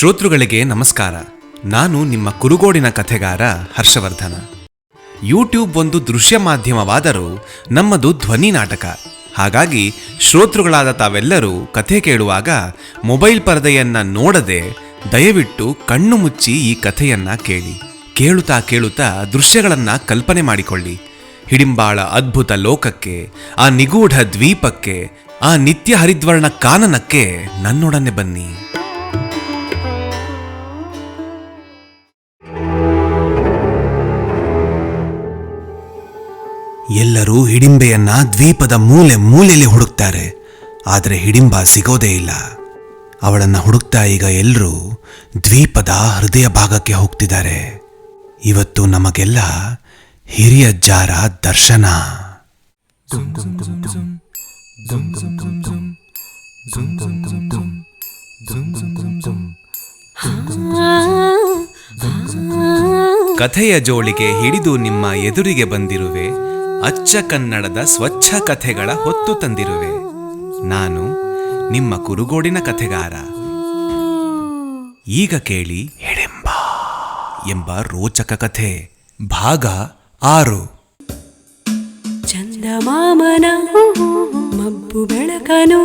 ಶ್ರೋತೃಗಳಿಗೆ ನಮಸ್ಕಾರ. ನಾನು ನಿಮ್ಮ ಕುರುಗೋಡಿನ ಕಥೆಗಾರ ಹರ್ಷವರ್ಧನ. ಯೂಟ್ಯೂಬ್ ಒಂದು ದೃಶ್ಯ ಮಾಧ್ಯಮವಾದರೂ ನಮ್ಮದು ಧ್ವನಿ ನಾಟಕ. ಹಾಗಾಗಿ ಶ್ರೋತೃಗಳಾದ ತಾವೆಲ್ಲರೂ ಕಥೆ ಕೇಳುವಾಗ ಮೊಬೈಲ್ ಪರದೆಯನ್ನ ನೋಡದೆ ದಯವಿಟ್ಟು ಕಣ್ಣು ಮುಚ್ಚಿ ಈ ಕಥೆಯನ್ನ ಕೇಳಿ. ಕೇಳುತ್ತಾ ಕೇಳುತ್ತಾ ದೃಶ್ಯಗಳನ್ನ ಕಲ್ಪನೆ ಮಾಡಿಕೊಳ್ಳಿ. ಹಿಡಿಂಬಾಳ ಅದ್ಭುತ ಲೋಕಕ್ಕೆ, ಆ ನಿಗೂಢ ದ್ವೀಪಕ್ಕೆ, ಆ ನಿತ್ಯ ಹರಿದ್ವರ್ಣ ಕಾನನಕ್ಕೆ ನನ್ನೊಡನೆ ಬನ್ನಿ. ಎಲ್ಲರೂ ಹಿಡಿಂಬೆಯನ್ನ ದ್ವೀಪದ ಮೂಲೆ ಮೂಲೆಯಲ್ಲಿ ಹುಡುಕ್ತಾರೆ ಆದರೆ ಹಿಡಿಂಬ ಸಿಗೋದೇ ಇಲ್ಲ ಅವಳನ್ನು ಹುಡುಕ್ತಾ ಈಗ ಎಲ್ಲರೂ ದ್ವೀಪದ ಹೃದಯ ಭಾಗಕ್ಕೆ ಹೋಗ್ತಿದ್ದಾರೆ ಇವತ್ತು ನಮಗೆಲ್ಲ ಹಿರಿಯ ಜಾರ ದರ್ಶನ ಕಥೆಯ ಜೋಳಿಗೆ ಹಿಡಿದು ನಿಮ್ಮ ಎದುರಿಗೆ ಬಂದಿರುವೆ ಅಚ್ಚ ಕನ್ನಡದ ಸ್ವಚ್ಛ ಕಥೆಗಳ ಹೊತ್ತು ತಂದಿರುವೆ. ನಾನು ನಿಮ್ಮ ಕುರುಗೋಡಿನ ಕಥೆಗಾರ. ಈಗ ಕೇಳಿ ಹಿಡಿಂಬ ಎಂಬ ರೋಚಕ ಕಥೆ, ಭಾಗ ಆರು. ಚಂದಮಾಮನ ಮಬ್ಬು ಬೆಳಕನು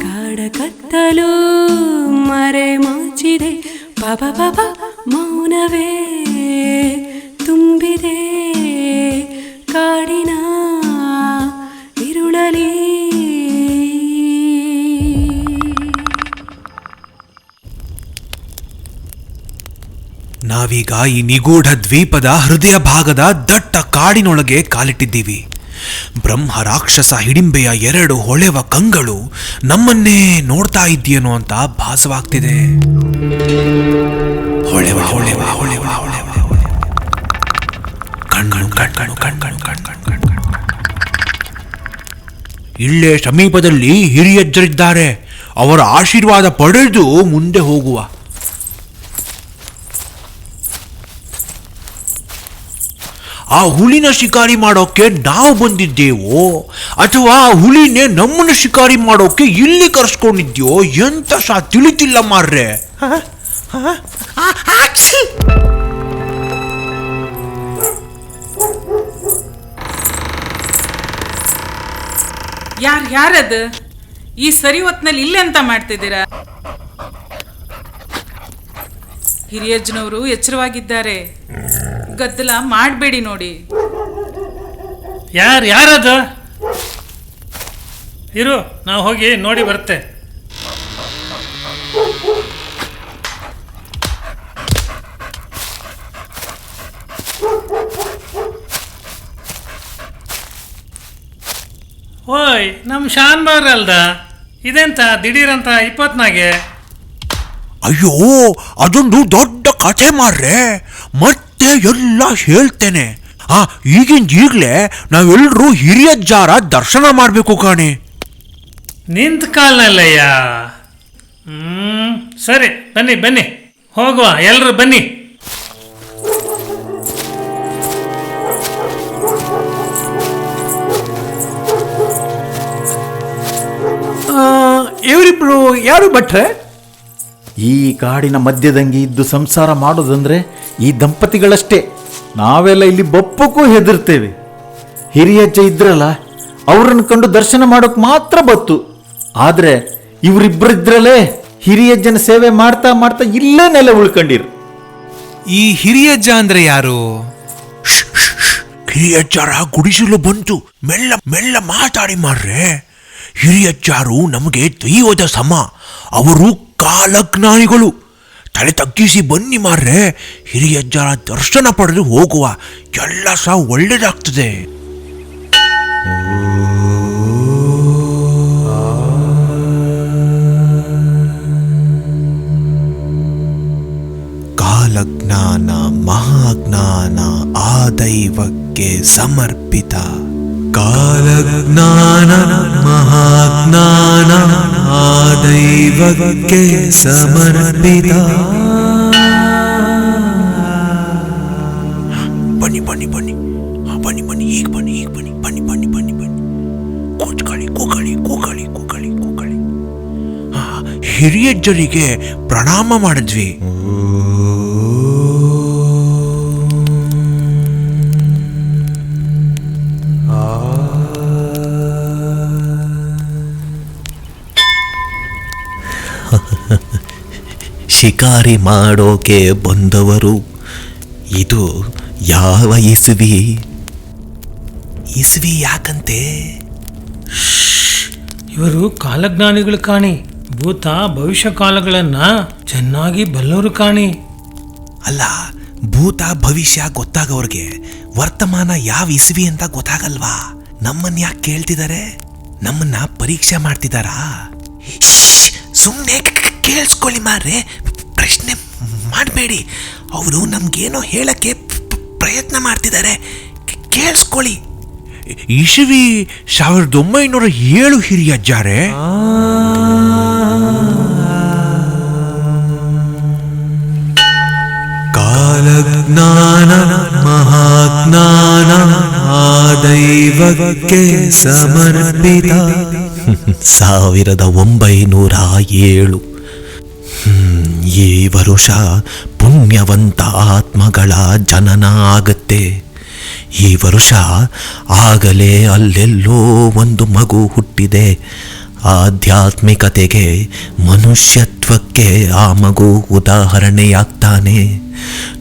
ಕಾಡ ಕತ್ತಲು ಮರೆ ಮಾಚಿದೆ. ಪಪ ಪಪ ಮೌನವೇ ತುಂಬಿದೆ. ನಾವೀಗ ಈ ನಿಗೂಢ ದ್ವೀಪದ ಹೃದಯ ಭಾಗದ ದಟ್ಟ ಕಾಡಿನೊಳಗೆ ಕಾಲಿಟ್ಟಿದ್ದೀವಿ ಬ್ರಹ್ಮ ರಾಕ್ಷಸ ಹಿಡಿಂಬೆಯ ಎರಡು ಹೊಳೆವ ಕಂಗಳು ನಮ್ಮನ್ನೇ ನೋಡ್ತಾ ಇದ್ದೀನೋ ಅಂತ ಭಾಸವಾಗ್ತಿದೆ ಹೊಳೆವ ಹೊಳೆವ ಹೊಳೆವ ಹೊಳೆವ ಇಲ್ಲೇ ಸಮೀಪದಲ್ಲಿ ಹಿರಿಯಜ್ಜರಿದ್ದಾರೆ ಅವರ ಆಶೀರ್ವಾದ ಪಡೆದು ಮುಂದೆ ಹೋಗುವ ಆ ಹುಲಿನ ಶಿಕಾರಿ ಮಾಡೋಕೆ ನಾವು ಬಂದಿದ್ದೇವೋ ಅಥವಾ ಆ ಹುಲಿನೇ ನಮ್ಮನ್ನು ಶಿಕಾರಿ ಮಾಡೋಕೆ ಇಲ್ಲಿ ಕರೆಸ್ಕೊಂಡಿದ್ಯೋ ಎಂತ ಸಹ ತಿಳಿತಿಲ್ಲ ಮಾರ್ರೆ! ಯಾರ್ ಯಾರದು? ಈ ಸರಿ ಹೊತ್ನಲ್ಲಿ ಇಲ್ಲೇ ಅಂತ ಮಾಡ್ತಿದ್ದೀರಾ? ಹಿರಿಯಜ್ಜನವರು ಎಚ್ಚರವಾಗಿದ್ದಾರೆ. ಗದ್ದಲ ಮಾಡಬೇಡಿ ನೋಡಿ. ಯಾರು ಯಾರದು? ಇರು ನಾವು ಹೋಗಿ ನೋಡಿ ಬರುತ್ತೆ ಓಯ್ ನಮ್ಮ ಶಾನ್ ಬಾರ್ ಅಲ್ದ? ಇದೆಂತ ದಿಢೀರಂತ ಇಪ್ಪತ್ನಾಗೆ? ಅಯ್ಯೋ ಅದೊಂದು ದೊಡ್ಡ ಕಥೆ ಮಾರ್ರೆ. ಮತ್ತೆ ಎಲ್ಲ ಹೇಳ್ತೇನೆ. ಆ ಈಗಿನ ಈಗಲೇ ನಾವೆಲ್ಲರೂ ಹಿರಿಯ ಜಾರ ದರ್ಶನ ಮಾಡಬೇಕು ಕಾಣೆ. ನಿಂತ ಕಾಲ್ನಲ್ಲಯ್ಯ. ಹ್ಮ್ ಸರಿ ಬನ್ನಿ ಬನ್ನಿ. ಹೋಗುವ ಎಲ್ಲರೂ ಬನ್ನಿ. ಇವರಿಬ್ರು ಯಾರು ಭಟ್ರೆ? ಈ ಕಾಡಿನ ಮಧ್ಯದಂಗೆ ಇದ್ದು ಸಂಸಾರ ಮಾಡೋದಂದ್ರೆ ಈ ದಂಪತಿಗಳಷ್ಟೇ. ನಾವೆಲ್ಲ ಇಲ್ಲಿ ಬಪ್ಪಕ್ಕೂ ಹೆದರ್ತೇವೆ. ಹಿರಿಯಜ್ಜ ಇದ್ರಲ್ಲ ಅವರನ್ನು ಕಂಡು ದರ್ಶನ ಮಾಡೋಕೆ ಮಾತ್ರ ಬತ್ತು. ಆದರೆ ಇವರಿಬ್ಬರಿದ್ರಲ್ಲೇ ಹಿರಿಯಜ್ಜನ ಸೇವೆ ಮಾಡ್ತಾ ಮಾಡ್ತಾ ಇಲ್ಲೇ ನೆಲೆ ಉಳ್ಕೊಂಡಿರು. ಈ ಹಿರಿಯಜ್ಜ ಅಂದ್ರೆ ಯಾರು? ಹಿರಿಯಜ್ಜಾರ ಗುಡಿಸಲು ಬಂತು. ಮೆಲ್ಲ ಮೆಲ್ಲ ಮಾತಾಡಿ ಮಾಡ್ರೆ ಹಿರಿಯಜ್ಜಾರು ನಮಗೆ ದೈವದ ಸಮ. ಅವರು ಕಾಲಜ್ಞಾನಿಗಳು. ತಲೆ ತಗ್ಗಿಸಿ ಬನ್ನಿ ಮಾರ್ರೆ. ಹಿರಿಯಜ್ಜರ ದರ್ಶನ ಪಡೆದು ಹೋಗುವ. ಎಲ್ಲ ಸಹ ಒಳ್ಳೆಯದಾಗ್ತದೆ ಕಾಲಜ್ಞಾನ ಮಹಾಜ್ಞಾನ ಆ ದೈವಕ್ಕೆ ಸಮರ್ಪಿತ. ಕಾಲಜ್ಞಾನ, ಮಹಾಜ್ಞಾನ, ಆ ದೈವಕ್ಕೆ ಸಮರ್ಪಿತ. ಬನ್ನಿ ಬನ್ನಿ ಬನ್ನಿ. ಬನ್ನಿ ಬನ್ನಿ, ಈಗ ಬನ್ನಿ ಈಗ ಬನ್ನಿ. ಬನ್ನಿ ಬನ್ನಿ ಬನ್ನಿ ಬನ್ನಿ. ಕೂತ್ಕೊಳ್ಳಿ ಕೂಕಳಿ ಕೂಕಳಿ ಕೂಕಳಿ ಕೂಕಳಿ ಹಿರಿಯಜ್ಜರಿಗೆ ಪ್ರಣಾಮ ಮಾಡಿದ್ವಿ. ಶಿಕಾರಿ ಮಾಡೋಕೆ ಬಂದವರು ಇದು ಯಾವ ಇಸುವಿ? ಇಸುವಿ ಯಾಕಂತೆ? ಇವರು ಕಾಲಜ್ಞಾನಿಗಳು ಕಾಣಿ ಭೂತ ಭವಿಷ್ಯ ಕಾಲಗಳನ್ನ ಚೆನ್ನಾಗಿ ಬಲ್ಲವರು ಕಾಣಿ. ಅಲ್ಲ ಭೂತ ಭವಿಷ್ಯ ಗೊತ್ತಾಗವ್ರಿಗೆ ವರ್ತಮಾನ ಯಾವ ಇಸುವಿ ಅಂತ ಗೊತ್ತಾಗಲ್ವಾ? ನಮ್ಮನ್ನ ಯಾಕೆ ಕೇಳ್ತಿದ್ದಾರೆ ನಮ್ಮನ್ನ ಪರೀಕ್ಷೆ ಮಾಡ್ತಿದಾರಾ? ಸುಮ್ಮನೆ ಕೇಳಿಸ್ಕೊಳ್ಳಿ ಮಾರ್ರೆ. ಮಾಡಬೇಡಿ. ಅವರು ನಮಗೇನೋ ಹೇಳಕ್ಕೆ ಪ್ರಯತ್ನ ಮಾಡ್ತಿದ್ದಾರೆ. ಕೇಳಿಸ್ಕೊಳ್ಳಿ. ಇಶವಿ ಸಾವಿರದ ಒಂಬೈನೂರ ಏಳು ಹಿರಿಯಜ್ಜಾರೆ ಕಾಲಜ್ಞಾನ ಮಹಾಜ್ಞಾನ ಆ ದೈವಕ್ಕೆ ಸಮರ್ಪಿತ. ಸಾವಿರದ ಒಂಬೈನೂರ ಏಳು. ಈ ವರುಷ ಪುಣ್ಯವಂತ ಆತ್ಮಗಳ ಜನನ ಆಗತ್ತೆ ಈ ವರುಷ ಆಗಲೇ ಅಲ್ಲೆಲ್ಲೋ ಒಂದು ಮಗು ಹುಟ್ಟಿದೆ. ಆಧ್ಯಾತ್ಮಿಕತೆಗೆ ಮನುಷ್ಯತ್ವಕ್ಕೆ ಆ ಮಗು ಉದಾಹರಣೆಯಾಗ್ತಾನೆ.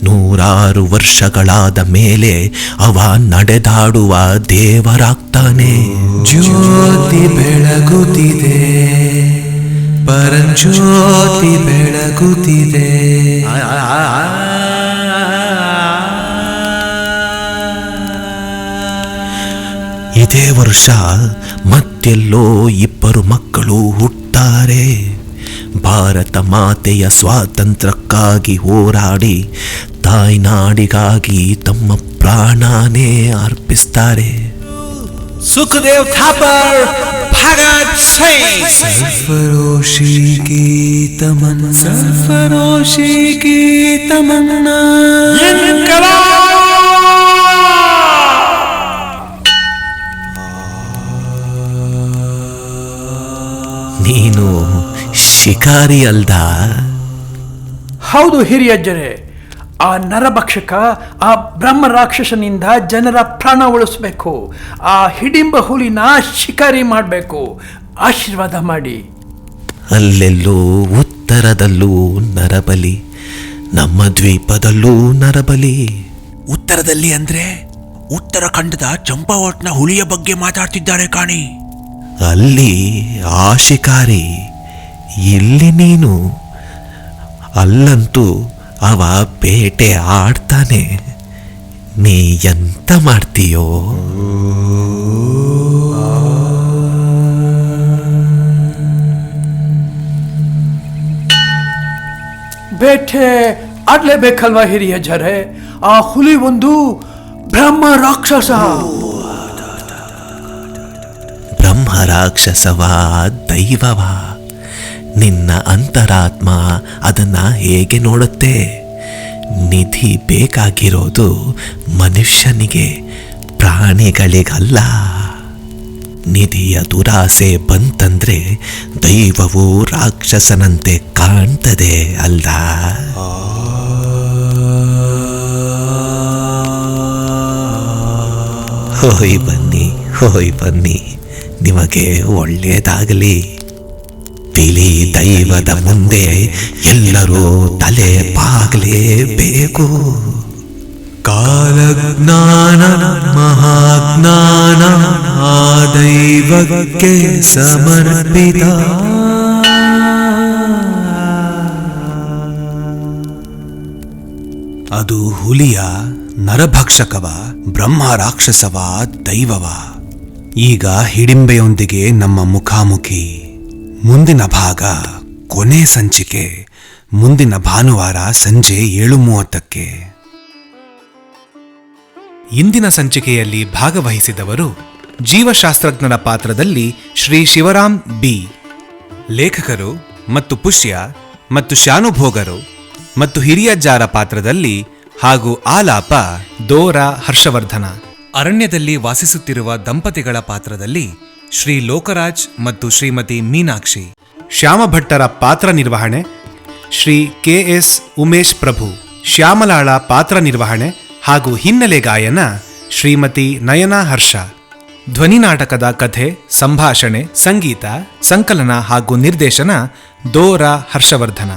ನೂರಾರು ವರ್ಷಗಳಾದ ಮೇಲೆ ಅವ ನಡೆದಾಡುವ ದೇವರಾಗ್ತಾನೆ. ಜ್ಯೋತಿ ಬೆಳಗುತ್ತಿದೆ. ಪರಂಜ್ಯೋತಿ ಬೆಳಗುತ್ತಿದೆ. ಇದೇ ವರ್ಷ ಮತ್ತೆಲ್ಲೋ ಇಬ್ಬರು ಮಕ್ಕಳು ಹುಟ್ತಾರೆ ಭಾರತ ಮಾತೆಯ ಸ್ವಾತಂತ್ರ್ಯಕ್ಕಾಗಿ ಹೋರಾಡಿ ತಾಯ್ನಾಡಿಗಾಗಿ ತಮ್ಮ ಪ್ರಾಣನೇ ಅರ್ಪಿಸ್ತಾರೆ. ಸುಖದೇವ್ ಥಾಪರ್ ಭಗತ್ ಸಿಂಗ್ ಸರ್ಫರೋಶಿ ಗೀತಮನ್ನ ಸರ್ಫರೋಶಿ ಗೀತಮನ್ನ ನೀನು ಶಿಕಾರಿ ಅಲ್ದ? ಹೌದು ಹಿರಿಯಜ್ಜರೇ ಆ ನರಭಕ್ಷಕ ಆ ಬ್ರಹ್ಮ ರಾಕ್ಷಸನಿಂದ ಜನರ ಪ್ರಾಣ ಉಳಿಸ್ಬೇಕು. ಆ ಹಿಡಿಂಬ ಹುಲಿನ ಶಿಕಾರಿ ಮಾಡಬೇಕು. ಆಶೀರ್ವಾದ ಮಾಡಿ. ಅಲ್ಲೆಲ್ಲೋ ಉತ್ತರದಲ್ಲೂ ನರಬಲಿ ನಮ್ಮ ದ್ವೀಪದಲ್ಲೂ ನರಬಲಿ. ಉತ್ತರದಲ್ಲಿ ಅಂದ್ರೆ ಉತ್ತರಖಂಡದ ಚಂಪಾವಟ್ನ ಹುಲಿಯ ಬಗ್ಗೆ ಮಾತಾಡ್ತಿದ್ದಾರೆ ಕಾಣಿ. ಅಲ್ಲಿ ಆ ಶಿಕಾರಿ ಇಲ್ಲಿ ನೀನು. ಅಲ್ಲಂತೂ ಅವ ಬೇಟೆ ಆಡ್ತಾನೆ. ನೀ ಎಂತ ಮಾಡ್ತೀಯೋ? ಬೇಟೆ ಆಡ್ಲೇಬೇಕಲ್ವಾ ಹಿರಿಯಜ್ಜರೇ ಆ ಹುಲಿ ಒಂದು ಬ್ರಹ್ಮ ರಾಕ್ಷಸ. ಬ್ರಹ್ಮ ರಾಕ್ಷಸವಾ ದೈವವ. ನಿನ್ನ ಅಂತರಾತ್ಮ ಅದನ್ನು ಹೇಗೆ ನೋಡುತ್ತೆ? ನಿಧಿ ಬೇಕಾಗಿರೋದು ಮನುಷ್ಯನಿಗೆ, ಪ್ರಾಣಿಗಳಿಗಲ್ಲ. ನಿಧಿಯ ದುರಾಸೆ ಬಂತಂದ್ರೆ ದೈವವು ರಾಕ್ಷಸನಂತೆ ಕಾಣ್ತದೆ ಅಲ್ಲ? ಹೋಯ್ ಬನ್ನಿ ಹೋಯ್ ಬನ್ನಿ. ನಿಮಗೆ ಒಳ್ಳೆಯದಾಗಲಿ ತಿಳಿ ದೈವದ ಮುಂದೆ ಎಲ್ಲರೂ ತಲೆ ಬಾಗಲೇಬೇಕು. ಕಾಲಜ್ಞಾನ, ಮಹಾಜ್ಞಾನ, ಆ ದೈವಕ್ಕೆ ಸಮರ್ಪಿತ. ಅದು ಹುಲಿಯ ನರಭಕ್ಷಕವ, ಬ್ರಹ್ಮ ರಾಕ್ಷಸವ, ದೈವವ. ಈಗ ಹಿಡಿಂಬೆಯೊಂದಿಗೆ ನಮ್ಮ ಮುಖಾಮುಖಿ. ಮುಂದಿನ ಭಾಗ ಕೊನೆ ಸಂಚಿಕೆ. ಮುಂದಿನ ಭಾನುವಾರ ಸಂಜೆ ಏಳು ಮೂವತ್ತಕ್ಕೆ ಇಂದಿನ ಸಂಚಿಕೆಯಲ್ಲಿ ಭಾಗವಹಿಸಿದವರು ಜೀವಶಾಸ್ತ್ರಜ್ಞರ ಪಾತ್ರದಲ್ಲಿ ಶ್ರೀ ಶಿವರಾಮ್ ಬಿ. ಲೇಖಕರು ಮತ್ತು ಪುಷ್ಯ ಮತ್ತು ಶಾನುಭೋಗರು ಮತ್ತು ಹಿರಿಯಜ್ಜಾರ ಪಾತ್ರದಲ್ಲಿ ಹಾಗೂ ಆಲಾಪ ದೋರ ಹರ್ಷವರ್ಧನ. ಅರಣ್ಯದಲ್ಲಿ ವಾಸಿಸುತ್ತಿರುವ ದಂಪತಿಗಳ ಪಾತ್ರದಲ್ಲಿ ಶ್ರೀ ಲೋಕರಾಜ್ ಮತ್ತು ಶ್ರೀಮತಿ ಮೀನಾಕ್ಷಿ. ಶ್ಯಾಮ ಭಟ್ಟರ ಪಾತ್ರ ನಿರ್ವಹಣೆ, ಶ್ರೀ ಕೆ ಎಸ್ ಉಮೇಶ್ ಪ್ರಭು ಶ್ಯಾಮಲಾಳ ಪಾತ್ರ ನಿರ್ವಹಣೆ ಹಾಗೂ ಹಿನ್ನೆಲೆ ಗಾಯನ ಶ್ರೀಮತಿ ನಯನ ಹರ್ಷ. ಧ್ವನಿ ನಾಟಕದ ಕಥೆ, ಸಂಭಾಷಣೆ, ಸಂಗೀತ, ಸಂಕಲನ ಹಾಗೂ ನಿರ್ದೇಶನ ದೋರ ಹರ್ಷವರ್ಧನ.